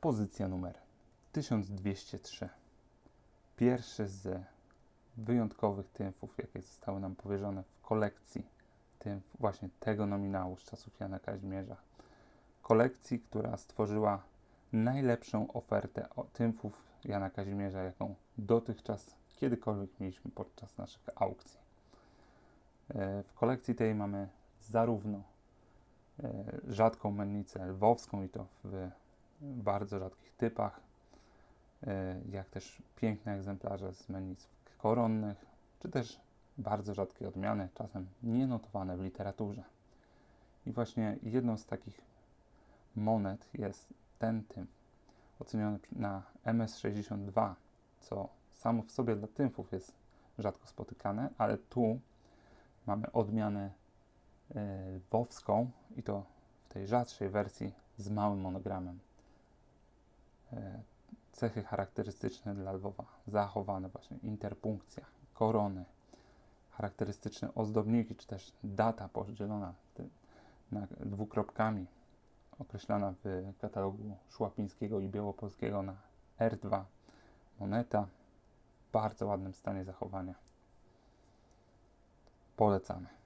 Pozycja numer 1203. Pierwszy z wyjątkowych tymfów, jakie zostały nam powierzone w kolekcji tym, właśnie tego nominału z czasów Jana Kazimierza. Kolekcji, która stworzyła najlepszą ofertę tymfów Jana Kazimierza, jaką dotychczas kiedykolwiek mieliśmy podczas naszych aukcji. E, W kolekcji tej mamy zarówno e, rzadką mennicę lwowską i to w bardzo rzadkich typach, e, jak też piękne egzemplarze z mennic koronnych, czy też bardzo rzadkie odmiany, czasem nienotowane w literaturze. I właśnie jedną z takich monet jest ten tym, oceniony na MS62, co samo w sobie dla tymfów jest rzadko spotykane, ale tu mamy odmianę e, lwowską i to w tej rzadszej wersji z małym monogramem. Cechy charakterystyczne dla Lwowa zachowane właśnie interpunkcja, korony, charakterystyczne ozdobniki, czy też data podzielona na dwukropkami, określana w katalogu Szłapińskiego i Białopolskiego na R2. Moneta w bardzo ładnym stanie zachowania. Polecamy.